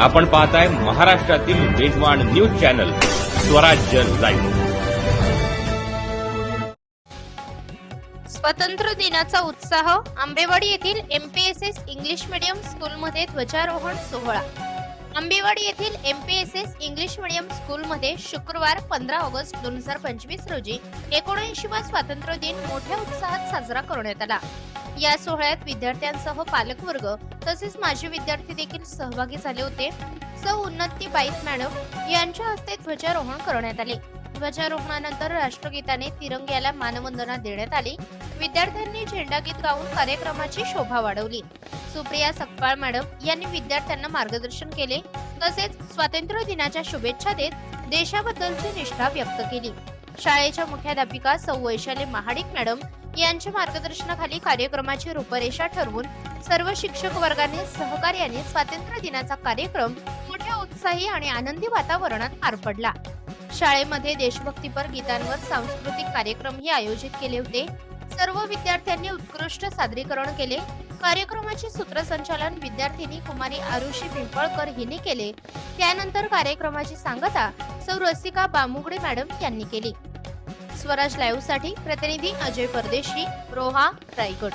आपण पाहताय महाराष्ट्रातील वेगवान न्यूज चॅनल स्वराज्य लाईव्ह. स्वातंत्र्य दिनाचा उत्साह आंबेवाडी येथील एमपीएसएस इंग्लिश मीडियम स्कूलमध्ये ध्वजारोहण सोहळा. आंबेवाडी येथील एमपीएसएस इंग्लिश मीडियम स्कूलमध्ये शुक्रवार पंधरा ऑगस्ट दोन हजार पंचवीस रोजी एकोणऐंशीवा स्वातंत्र्य दिन मोठ्या उत्साहात साजरा करण्यात आला. या सोहळ्यात विद्यार्थ्यांसह पालकवर्ग तसेच माजी विद्यार्थी देखील सहभागी झाले होते. सौ. उन्नती बाईस मॅडम यांच्या हस्ते ध्वजारोहण करण्यात आले. ध्वजारोहणानंतर राष्ट्रगीताने तिरंग्याला मानवंदना देण्यात आली. विद्यार्थ्यांनी झेंडा गीत गाऊन कार्यक्रमाची शोभा वाढवली. सुप्रिया सकपाळ मॅडम यांनी विद्यार्थ्यांना मार्गदर्शन केले. तसेच स्वातंत्र्य दिनाच्या शुभेच्छा देत देशाबद्दलची निष्ठा व्यक्त केली. शाळेच्या मुख्याध्यापिका सौ. वैशाली महाडिक मॅडम यांच्या मार्गदर्शनाखाली कार्यक्रमाची रूपरेषा ठरवून सर्व शिक्षक वर्गाने सहकार्याने स्वातंत्र्य दिनाचा कार्यक्रम मोठ्या उत्साही आणि आनंदी वातावरणात पार पडला. शाळेमध्ये देशभक्तीपर गीतांवर सांस्कृतिक कार्यक्रमही आयोजित केले होते. सर्व विद्यार्थ्यांनी उत्कृष्ट सादरीकरण केले. कार्यक्रमाचे सूत्रसंचालन विद्यार्थिनी कुमारी आरुषी पिंपळकर हिने केले. त्यानंतर कार्यक्रमाची सांगता सौ रसिका बामुगडे मॅडम यांनी केली. स्वराज लाईव्हसाठी प्रतिनिधी अजय परदेशी रोहा रायगड.